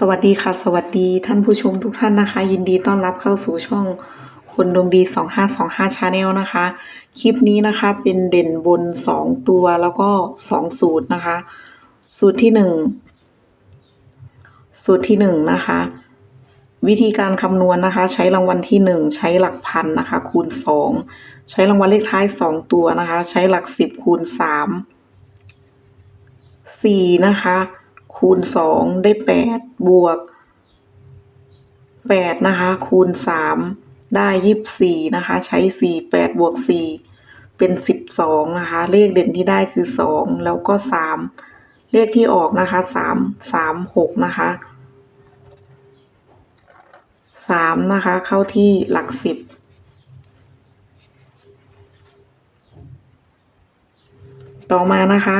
สวัสดีค่ะ สวัสดีท่านผู้ชมทุกท่านนะคะ ยินดีต้อนรับเข้าสู่ช่องคนดวงดี 2525 Channel นะคะ คลิปนี้นะคะเป็นเด่นบน 2 ตัวแล้วก็ 2 สูตรนะคะ สูตรที่ 1 สูตรที่ 1 นะคะ วิธีการคำนวณนะคะ ใช้รางวัลที่ 1 ใช้หลักพันนะคะ คูณ 2 ใช้รางวัลเลขท้าย 2 ตัวนะคะ ใช้หลัก 10 คูณ 3 4 นะคะ คูณ2ได้8บวก8นะคะคูณ3ได้24นะคะ ใช้4 8บวก4เป็น12นะคะ เลขเด่นที่ได้คือ2แล้วก็3เลขที่ออกนะคะ3 3 6นะคะ3นะคะ เข้าที่หลัก10ต่อมานะคะ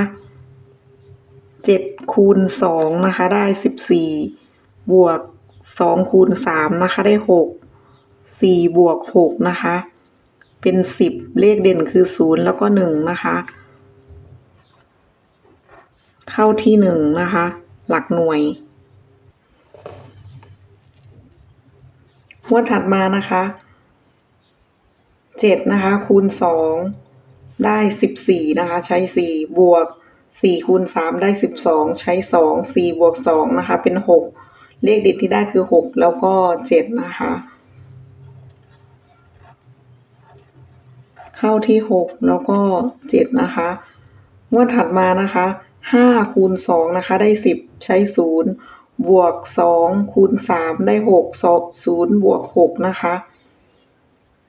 เจ็ด คูณสองนะคะ ได้สิบสี่บวกสองคูณสามนะคะ ได้หกสี่บวกหกนะคะ เป็นสิบเลขเด่นคือศูนย์แล้วก็หนึ่งนะคะ เข้าที่หนึ่งนะคะ หลักหน่วยงวดถัดมานะคะเจ็ดนะคะ คูณสองได้สิบสี่นะคะ ใช้สี่บวก สี่คูณสามได้สิบสองใช้สองสี่บวกสองนะคะ เป็นหกเลขเด็ดที่ได้คือหกแล้วก็เจ็ดนะคะ เข้าที่หกแล้วก็เจ็ดนะคะงวดถัดมานะคะห้าคูณสองนะคะ ได้สิบใช้ศูนย์บวกสองคูณสามได้หกศูนย์บวกหกนะคะ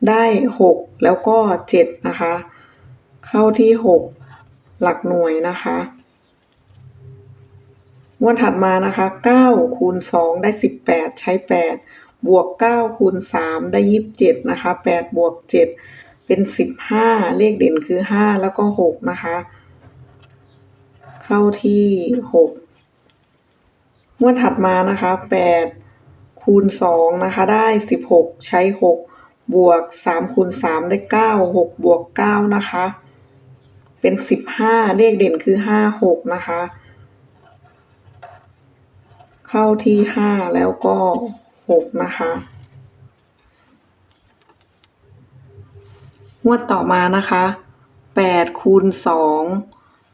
ได้หกแล้วก็เจ็ดนะคะ เข้าที่หก หลักหน่วยนะคะงวดถัดมานะคะ9คูณ2ได้ 18 ใช้ 8 บวก9คูณ3ได้ 27 นะคะ 8 บวก 7 เป็น 15 เลขเด่นคือ 5 แล้วก็ 6 นะคะ เข้าที่ 6 งวดถัดมานะคะ 8 คูณ2นะคะ ได้ 16 ใช้ 6 บวก3คูณ3ได้ 9 6 บวก 9 นะคะ เป็นสิบห้าเลขเด่นคือห้าหกนะคะ เข้าที่ห้าแล้วก็หกนะคะงวดต่อมานะคะแปดคูณสอง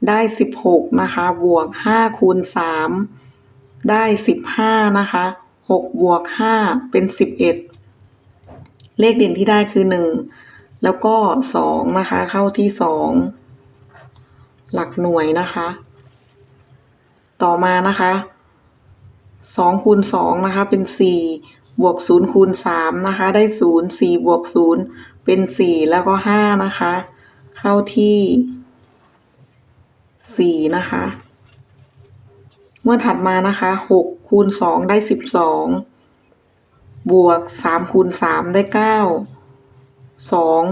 ได้สิบหกนะคะ บวกห้าคูณสามได้สิบห้านะคะหกบวกห้าเป็นสิบเอ็ดเลขเด่นที่ได้คือหนึ่งแล้วก็สองนะคะ เข้าที่สอง หลักหน่วยนะคะ ต่อมานะคะสองคูณสองนะคะเป็นสี่บวกศูนย์คูณสามนะคะได้ศูนย์สี่บวกศูนย์เป็นสี่แล้วก็ห้านะคะ เข้าที่สี่นะคะเมื่อถัดมานะคะหกคูณสองได้สิบสองบวกสามคูณสามได้เก้าสอง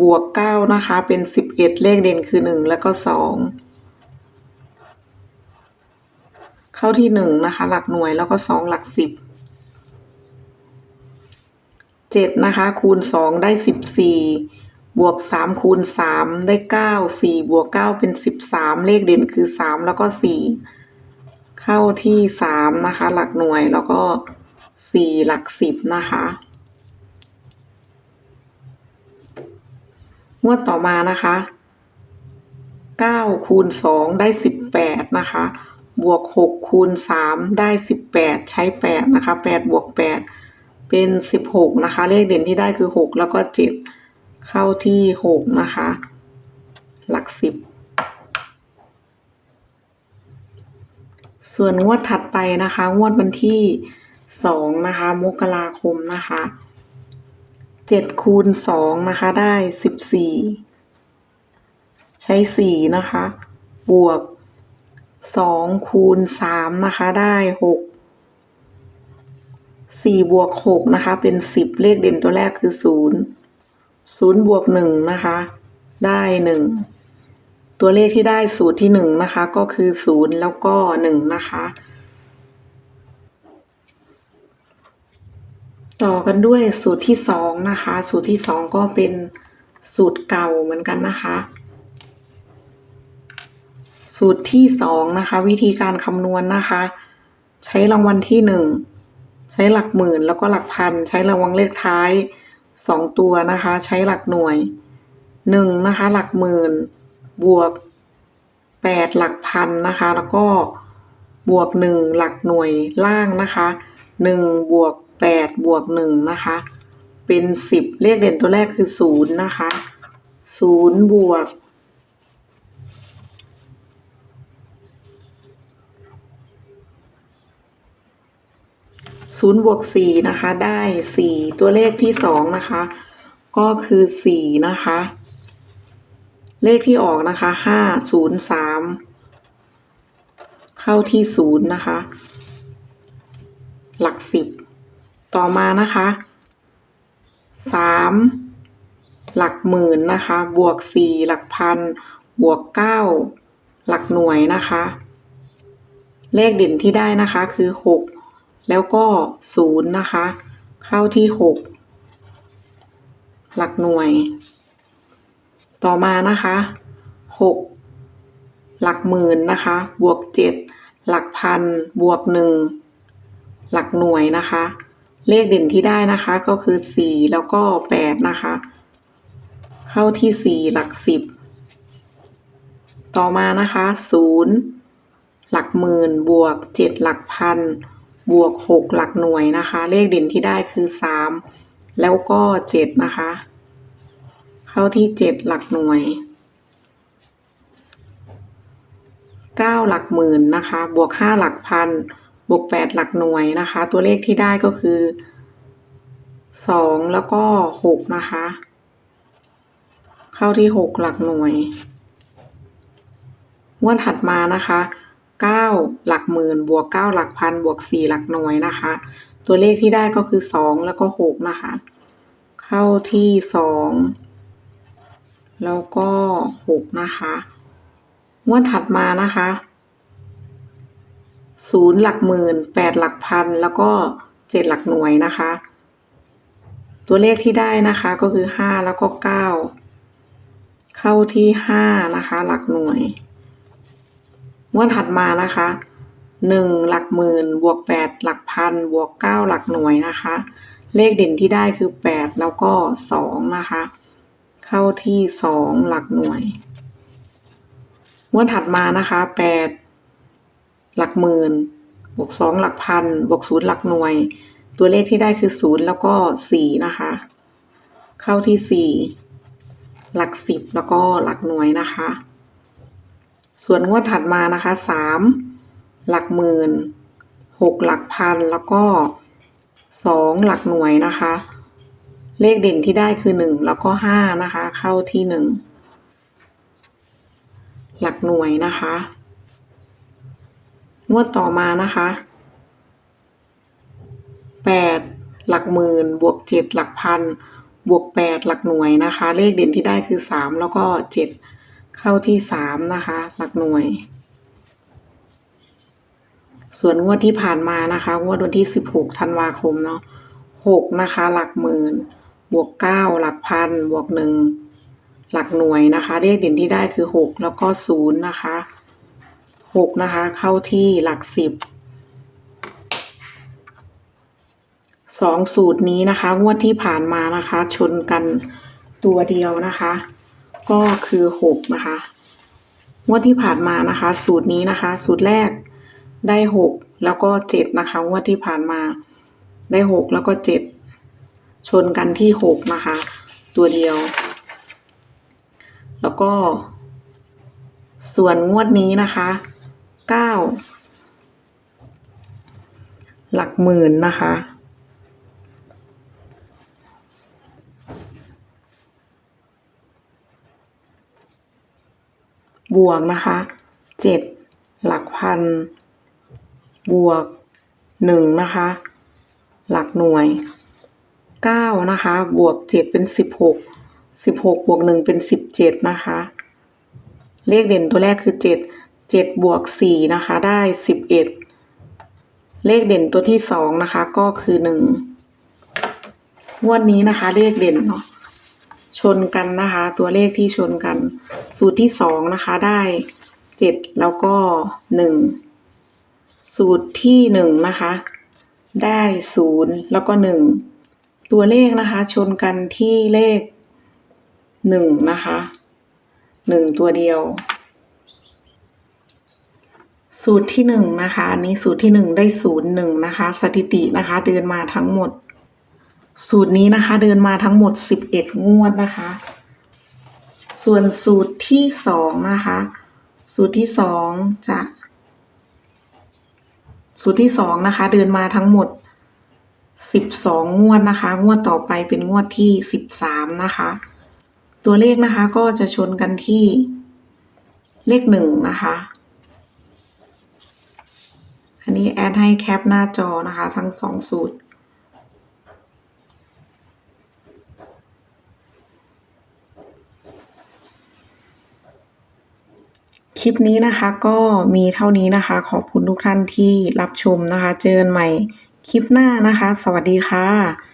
บวกเก้านะคะ เป็นสิบเอ็ดเลขเด่นคือหนึ่งแล้วก็สองเข้าที่หนึ่งนะคะ หลักหน่วยแล้วก็สองหลักสิบเจ็ดนะคะ คูณสองได้สิบสี่บวกสามคูณสามได้เก้าสี่บวกเก้าเป็นสิบสามเลขเด่นคือสามแล้วก็สี่เข้าที่สามนะคะ หลักหน่วยแล้วก็สี่หลักสิบนะคะ งวดต่อมานะคะ9คูณ2ได้ 18 นะคะ บวก6คูณ3ได้ 18 ใช้ 8 นะคะ 8 บวก 8 เป็น 16 นะคะ เลขเด่นที่ได้คือ 6 แล้วก็ 7 เข้าที่ 6 นะคะ หลัก 10 ส่วนงวดถัดไปนะคะ งวดวันที่ 2 นะคะ มกราคมนะคะ เจ็ดคูณสองนะคะได้สิบสี่ใช้สี่นะคะ บวกสองคูณสามนะคะได้หกสี่บวกหกนะคะ เป็นสิบเลขเด่นตัวแรกคือศูนย์ศูนย์บวกหนึ่งนะคะ ได้หนึ่งตัวเลขที่ได้สูตรที่หนึ่งนะคะ ก็คือศูนย์แล้วก็หนึ่งนะคะ ต่อกันด้วยสูตรที่สองนะคะ สูตรที่สองก็เป็นสูตรเก่าเหมือนกันนะคะ สูตรที่สองนะคะ วิธีการคำนวณนะคะ ใช้รางวัลที่หนึ่งใช้หลักหมื่นแล้วก็หลักพัน ใช้รางวัลเลขท้ายสองตัวนะคะ ใช้หลักหน่วยหนึ่งนะคะ หลักหมื่น บวกแปดหลักพันนะคะ แล้วก็บวกหนึ่งหลักหน่วยล่างนะคะหนึ่งบวก แปดบวกหนึ่งนะคะ เป็นสิบเลขเด่นตัวแรกคือศูนย์นะคะศูนย์บวก ศูนย์บวกสี่นะคะ ได้สี่ตัวเลขที่สองนะคะ ก็คือสี่นะคะ เลขที่ออกนะคะห้าศูนย์สามเข้าที่ศูนย์นะคะ หลักสิบ ต่อมานะคะสามหลักหมื่นนะคะ บวกสี่หลักพัน บวกเก้าหลักหน่วยนะคะ เลขเด่นที่ได้นะคะคือหกแล้วก็ศูนย์นะคะ เข้าที่หกหลักหน่วย ต่อมานะคะหกหลักหมื่นนะคะ บวกเจ็ดหลักพัน บวกหนึ่งหลักหน่วยนะคะ เลขเด่นที่ได้นะคะก็คือสี่แล้วก็แปดนะคะ เข้าที่สี่หลักสิบต่อมานะคะศูนย์หลักหมื่นบวกเจ็ดหลักพัน บวกหกหลักหน่วยนะคะ เลขเด่นที่ได้คือสามแล้วก็เจ็ดนะคะ เข้าที่เจ็ดหลักหน่วยเก้าหลักหมื่นนะคะ บวกห้าหลักพัน บวกแปดหลักหน่วยนะคะ ตัวเลขที่ได้ก็คือสองแล้วก็หกนะคะ เข้าที่หกหลักหน่วยงวดถัดมานะคะเก้าหลักหมื่นบวกเก้าหลักพันบวกสี่หลักหน่วยนะคะ ตัวเลขที่ได้ก็คือสองแล้วก็หกนะคะ เข้าที่สองแล้วก็หกนะคะงวดถัดมานะคะ ศูนย์หลักหมื่นแปดหลักพัน แล้วก็เจ็ดหลักหน่วยนะคะ ตัวเลขที่ได้นะคะก็คือห้าแล้วก็เก้าเข้าที่ห้านะคะ หลักหน่วยงวดถัดมานะคะหนึ่งหลักหมื่นบวกแปดหลักพันบวกเก้าหลักหน่วยนะคะ เลขเด่นที่ได้คือแปดแล้วก็สองนะคะ เข้าที่สองหลักหน่วยงวดถัดมานะคะแปด หลักหมื่น บวกสองหลักพัน บวกศูนย์หลักหน่วย ตัวเลขที่ได้คือศูนย์แล้วก็สี่นะคะ เข้าที่สี่หลักสิบแล้วก็หลักหน่วยนะคะ ส่วนงวดถัดมานะคะสามหลักหมื่นหกหลักพันแล้วก็สองหลักหน่วยนะคะ เลขเด่นที่ได้คือหนึ่งแล้วก็ห้านะคะ เข้าที่หนึ่งหลักหน่วยนะคะ งวดต่อมานะคะแปดหลักหมื่น บวกเจ็ดหลักพัน บวกแปดหลักหน่วยนะคะ เลขเด่นที่ได้คือสามแล้วก็เจ็ดเข้าที่สามนะคะ หลักหน่วย ส่วนงวดที่ผ่านมานะคะ งวดวันที่สิบหกธันวาคมเนาะหกนะคะ หลักหมื่น บวกเก้าหลักพัน บวกหนึ่งหลักหน่วยนะคะ เลขเด่นที่ได้คือหกแล้วก็ศูนย์นะคะ หกนะคะ เข้าที่หลักสิบสองสูตรนี้นะคะ งวดที่ผ่านมานะคะ ชนกันตัวเดียวนะคะ ก็คือหกนะคะ งวดที่ผ่านมานะคะ สูตรนี้นะคะ สูตรแรกได้หกแล้วก็เจ็ดนะคะ งวดที่ผ่านมาได้หกแล้วก็เจ็ดชนกันที่หกนะคะ ตัวเดียว แล้วก็ส่วนงวดนี้นะคะ เก้าหลักหมื่นนะคะ บวกนะคะเจ็ดหลักพัน บวกหนึ่งนะคะ หลักหน่วยเก้านะคะ บวกเจ็ดเป็นสิบหกสิบหกบวกหนึ่งเป็นสิบเจ็ดนะคะ เลขเด่นตัวแรกคือเจ็ด เจ็ดบวกสี่นะคะได้สิบเอ็ดเลขเด่นตัวที่สองนะคะ ก็คือหนึ่งงวดนี้นะคะ เลขเด่นเนาะชนกันนะคะ ตัวเลขที่ชนกัน สูตรที่สองนะคะได้เจ็ดแล้วก็หนึ่งสูตรที่หนึ่งนะคะ ได้ศูนย์แล้วก็หนึ่งตัวเลขนะคะ ชนกันที่เลขหนึ่งนะคะหนึ่งตัวเดียว สูตรที่หนึ่งนะคะอันนี้สูตรที่หนึ่งได้ศูนย์หนึ่งนะคะ สถิตินะคะเดินมาทั้งหมด สูตรนี้นะคะ เดินมาทั้งหมดสิบเอ็ดงวดนะคะ ส่วนสูตรที่สองนะคะ สูตรที่สองจะสูตรที่สองนะคะ เดินมาทั้งหมดสิบสองงวดนะคะ งวดต่อไปเป็นงวดที่สิบสามนะคะ ตัวเลขนะคะก็จะชนกันที่เลขหนึ่งนะคะ อันนี้แอดให้แคปหน้าจอนะคะ ทั้งสองสูตร คลิปนี้นะคะก็มีเท่านี้นะคะ ขอบคุณทุกท่านที่รับชมนะคะ เจอกันใหม่คลิปหน้านะคะ สวัสดีค่ะ